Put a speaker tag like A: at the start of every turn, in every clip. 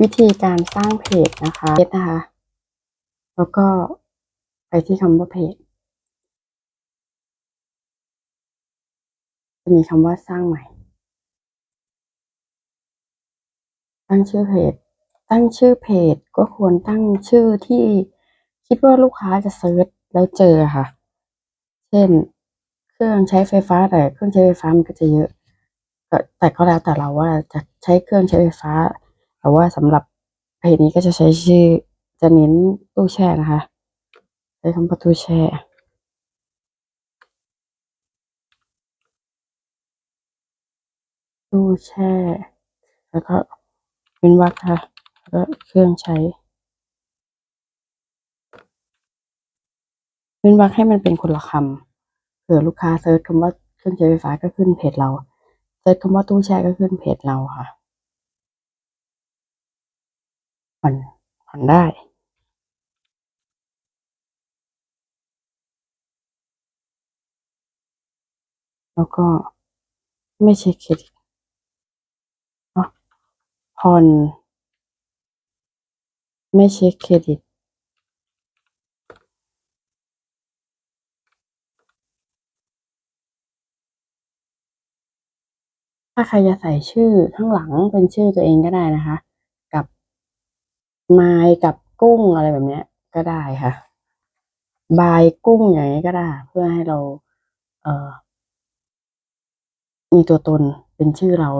A: วิธีการสร้างเพจนะคะเพจนะคะ แล้วก็ไปที่คำว่าเพจจะมีคำว่าสร้างใหม่ ตั้งชื่อเพจ ตั้งชื่อเพจก็ควรตั้งชื่อที่คิดว่าลูกค้าจะเซิร์ชแล้วเจอค่ะ เช่น เครื่องใช้ไฟฟ้าแต่เครื่องใช้ไฟฟ้ามันก็จะเยอะ แต่ก็แล้วแต่เราว่าจะใช้เครื่องใช้ไฟฟ้า แต่ว่าสำหรับเพจนี้ก็จะใช้ชื่อ จะเน้นตู้แช่นะคะ ใช้คำว่าตู้แช่ตู้แช่ แล้วก็เป็นวรรคค่ะ แล้วก็เครื่องใช้เป็นวรรคให้มันเป็นคนละคำเผื่อลูกค้าเซิร์ชคำว่าเครื่องใช้ไฟฟ้าก็ขึ้นเพจเรา เซิร์ชคำว่าตู้แช่ก็ขึ้นเพจเราค่ะ ผ่อนผ่อนได้แล้วก็ไม่เช็คเครดิตผ่อนไม่เช็คเครดิต ถ้าใครจะใส่ชื่อข้างหลังเป็นชื่อตัวเองก็ได้นะคะ ไมล์กับกุ้งอะไรแบบเนี้ย ก็ได้ค่ะ บายกุ้งอย่างนี้ก็ได้ เพื่อให้เรา เอ่อ มีตัวตนเป็นชื่อเรา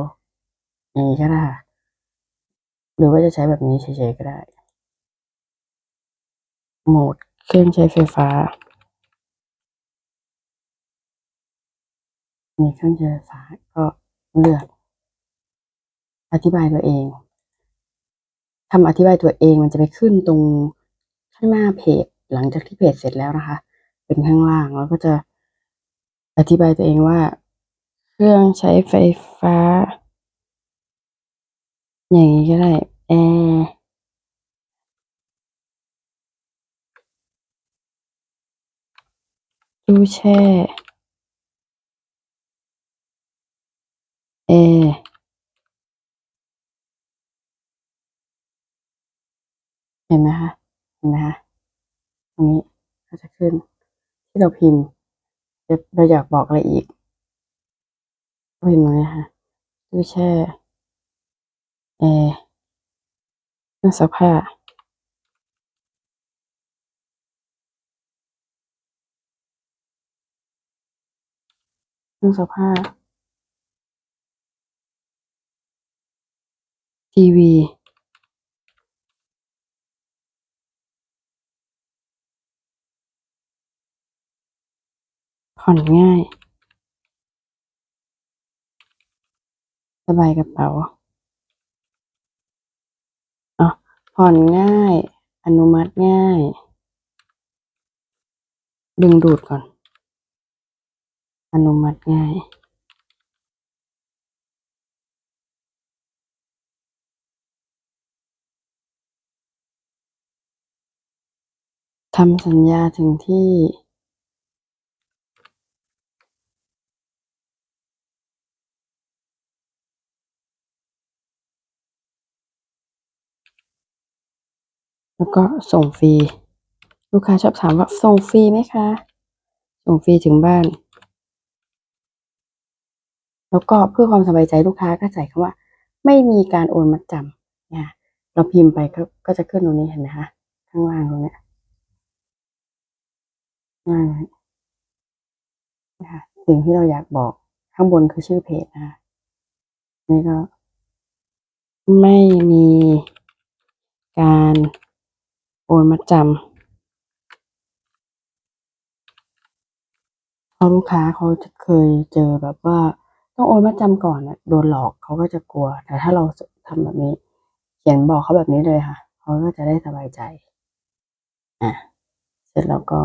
A: อย่างนี้ก็ได้ หรือว่าจะใช้แบบนี้เฉยๆก็ได้ โหมดเครื่องใช้ไฟฟ้ามีเครื่องใช้ไฟฟ้าก็เลือกอธิบายตัวเอง คำอธิบายตัวเองมันจะไปขึ้นตรงข้างหน้าเพจ หลังจากที่เพจเสร็จแล้วนะคะ เป็นข้างล่างแล้วก็จะอธิบายตัวเองว่า เครื่องใช้ไฟฟ้า อย่างนี้ก็ได้แอร์ตู้แช่แอร์ ห็นไหมคะเห็นไหมคะตรงนี้ก็จะขึ้น ที่เราพิมพ์เราอยากบอกอะไรอีกก็พิมพ์ตรงนี้ค่ะตู้แช่แอร์เครื่องซักผ้าเครื่องซักผ้าทีวี ผ่อนง่าย สบายกระเป๋าอ๋อผ่อนง่าย อนุมัติง่าย ดึงดูดก่อน อนุมัติง่ายทำสัญญาถึงที่ แล้วก็ส่งฟรีลูกค้าชอบถามว่าส่งฟรีไหมคะ ส่งฟรีถึงบ้าน แล้วก็เพื่อความสบายใจลูกค้าก็ใส่คำว่า ไม่มีการโอนมัดจำเนี่ยเราพิมพ์ไปก็ก็จะขึ้นตรงนี้เห็นไหมคะ ข้างล่างตรงเนี้ยง่ายไหมนะคะสิ่งที่เราอยากบอกข้างบนคือชื่อเพจนะคะนี่ก็ ไม่มีการ นมัดจำเพราลูกค้าเขาจะเคยเจอแบบว่า ต้องโอนมัดจำก่อนอะโดนหลอกเขาก็จะกลัว แต่ถ้าเราทำแบบนี้ เขียนบอกเขาแบบนี้เลยค่ะเขาก็จะได้สบายใจ อะ เสร็จแล้วก็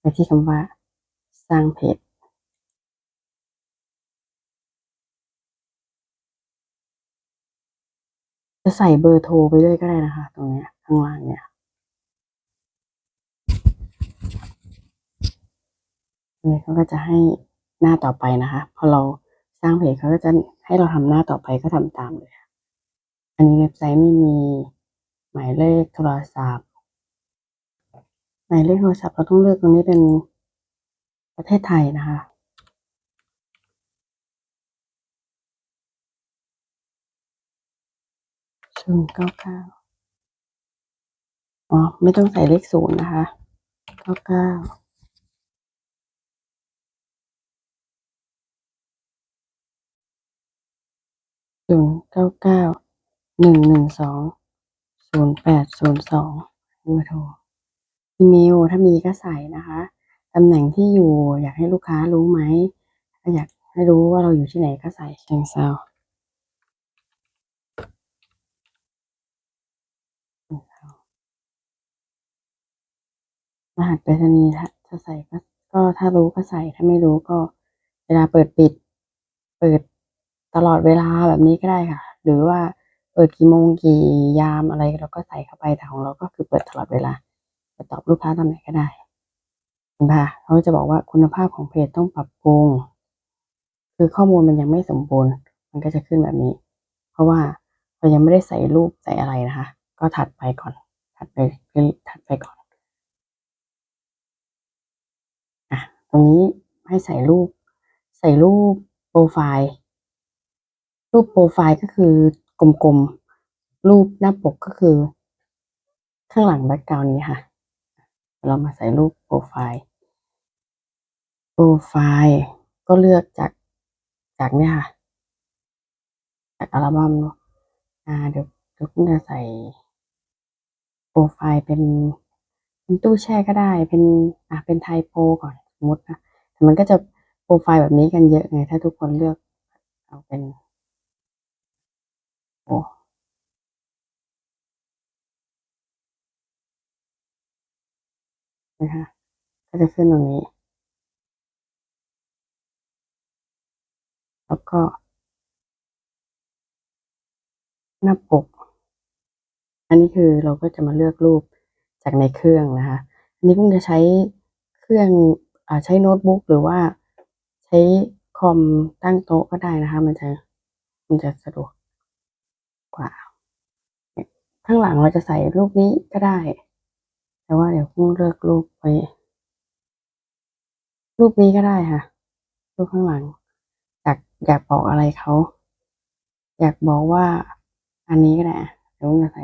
A: ไปที่คำว่า สร้างเพจจะใส่เบอร์โทรไปด้วยก็ได้นะคะ ตรงเนี้ยข้างล่างเนี่ย นี่เขาก็จะให้หน้าต่อไปนะคะพอเราสร้างเพจเขาก็จะให้เราทำหน้าต่อไปก็ทำตามเลยอันนี้เว็บไซต์ไม่มีหมายเลขโทรศัพท์ หมายเลขโทรศัพท์เราต้องเลือกตรงนี้เป็นประเทศไทยนะคะศูนย์เก้าเก้าอ๋อ ไม่ต้องใส่เลขศูนย์นะคะเก้าเก้า ศูนย์เก้าเก้าหนึ่งหนึ่งสองศูนย์แปดศูนย์สองเบอร์โทรอีเมลถ้ามีก็ใส่นะคะตำแหน่งที่อยู่อยากให้ลูกค้ารู้ไหมถ้าอยากให้รู้ว่าเราอยู่ที่ไหนก็ใส่เชียงซาวรหัสไปรษณีย์ถ้าถ้าใส่ก็ก็ถ้ารู้ก็ใส่ถ้าไม่รู้ก็เวลาเปิดปิด เปิด ตลอดเวลาแบบนี้ก็ได้ค่ะ หรือว่าเปิดกี่โมงกี่ยามอะไรเราก็ใส่เข้าไปแต่ของเราก็คือเปิดตลอดเวลาจะตอบลูกค้าตอนไหนก็ได้เห็นปะเขาจะบอกว่าคุณภาพของเพจต้องปรับปรุงคือข้อมูลมันยังไม่สมบูรณ์ มันก็จะขึ้นแบบนี้ เพราะว่าเรายังไม่ได้ใส่รูปใส่อะไรนะคะ ก็ถัดไปก่อน ถัดไปถัดไปก่อนอะตรงนี้ให้ใส่รูป ใส่รูปโปรไฟล์ รูปโปรไฟล์ก็คือกลมๆ รูปหน้าปกก็คือ ข้างหลังแบ็กกราวนี้ค่ะ เรามาใส่รูปโปรไฟล์ โปรไฟล์ก็เลือกจากจากเนี่ยค่ะ จากอัลบั้มเนาะอ่าเดี๋ยวเดี๋ยวคุณจะใส่โปรไฟล์เป็นเป็นตู้แช่ก็ได้ เป็นอะเป็นไทยโปก่อนสมมตินะแต่มันก็จะโปรไฟล์แบบนี้กันเยอะไง ถ้าทุกคนเลือกเอาเป็น นะคะก็จะขึ้นตรงนี้ แล้วก็ หน้าปก อันนี้คือเราก็จะมาเลือกรูปจากในเครื่องนะคะ อันนี้เพิ่งจะใช้เครื่องอใช้โน้ตบุ๊กหรือว่าใช้คอมตั้งโต๊ะก็ได้นะคะ มันจะมันจะสะดวก กว่า ข้างหลังเราจะใส่รูปนี้ก็ได้ แต่ว่าเดี๋ยวพิ่งเลือกรูปไว้รูปนี้ก็ได้ค่ะ รูปข้างหลัง อยากอยากบอกอะไรเขา อยากบอกว่าอันนี้ก็ได้เดี๋ยวพิ่งจะใส่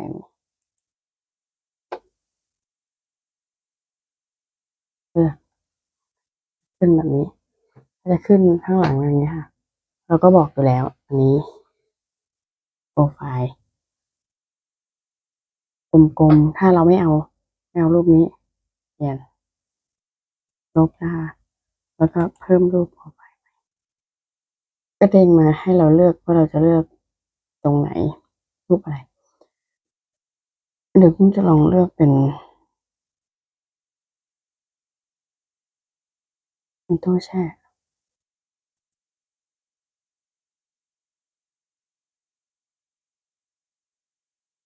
A: เลือขึ้นแบบนี้จะขึ้นข้างหลังอย่างเงี้ค่ะ เราก็บอกอยู่แล้ว อันนี้ โปรไฟล์กลมๆ ถ้าเราไม่เอาไม่เอารูปนี้เปลี่ยนลบนะคะแล้วก็เพิ่มรูปโปรไฟล์ก็เด้งมาให้เราเลือกว่าเราจะเลือกตรงไหน รูปอะไรเดี๋ยวผมจะลองเลือกเป็นเป็นตู้แช่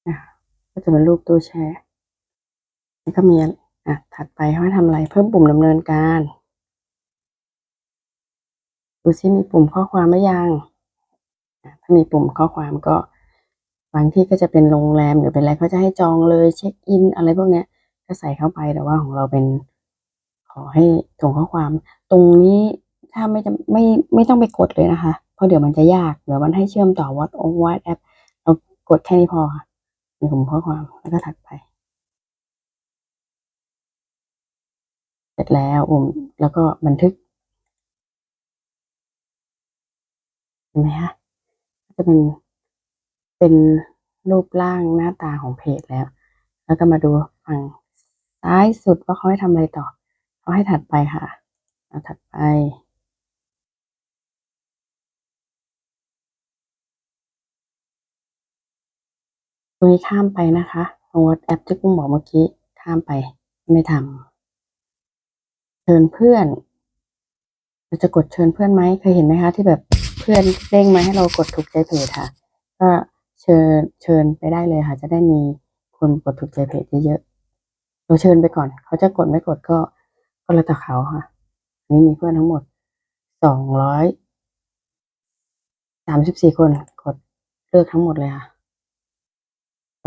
A: นะคะ ก็จะเป็นรูปตู้แช่แล้วก็มีอะถัดไปเขาให้ทำอะไร เพิ่มปุ่มดำเนินการดูซิมีปุ่มข้อความไหมยัง ถ้ามีปุ่มข้อความก็บางที่ก็จะเป็นโรงแรมหรือเป็นอะไรเขาจะให้จองเลยเช็คอิน อะไรพวกเนี้ยก็ใส่เข้าไปแต่ว่าของเราเป็นขอให้ส่งข้อความ ตรงนี้ถ้าไม่จะไม่ไม่ต้องไปกดเลยนะคะ เพราะเดี๋ยวมันจะยากเดี๋ยวมันให้เชื่อมต่อวัดองวัดแอปเรากดแค่นี้พอค่ะ มีปุ่มข้อความแล้วก็ถัดไป เสร็จแล้วปุ่มแล้วก็บันทึกเห็นไหมคะจะเป็นเป็นรูปร่างหน้าตาของเพจแล้ว แล้วก็มาดูฝั่งซ้ายสุดว่าเขาให้ทำอะไรต่อ เขาให้ถัดไปค่ะเอาถัดไป ตรงนี้ข้ามไปนะคะตรงแอปที่กุ้งบอกเมื่อกี้ข้ามไปไม่ทำเชิญเพื่อนเราจะกดเชิญเพื่อนไหมเคยเห็นไหมคะ ที่แบบเพื่อนเด้งมาให้เรากดถูกใจเพจค่ะ ก็เชิญเชิญไปได้เลยค่ะ จะได้มีคนกดถูกใจเพจเยอะๆเราเชิญไปก่อน เขาจะกดไม่กดก็ก็แล้วแต่เขาค่ะนนี้มีเพื่อนทั้งหมดสองร้อยสามสิบสี่คนกดเลือกทั้งหมดเลยค่ะ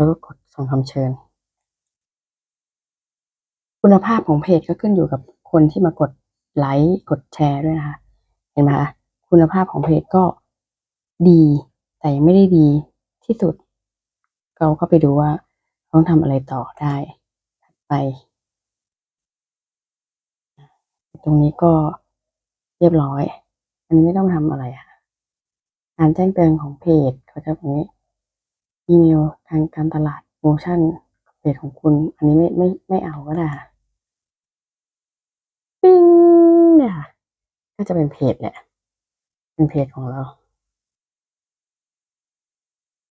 A: แล้วก็กดส่งคำเชิญ คุณภาพของเพจก็ขึ้นอยู่กับคนที่มากดไลค์กดแชร์ด้วยนะคะ เห็นไหมคะคุณภาพของเพจก็ดี แต่ยังไม่ได้ดีที่สุด เราก็ไปดูว่าต้องทำอะไรต่อได้ถัดไป ตรงนี้ก็เรียบร้อย อันนี้ไม่ต้องทำอะไรค่ะการแจ้งเตือนของเพจเขาจะแบบนี้ อีเมลทางการตลาดโปรโมชั่นเพจของคุณ อันนี้ไม่ไม่ไม่เอาก็ได้ค่ะปิ้งเนี่ยค่ะก็จะเป็นเพจแหละ เป็นเพจของเรา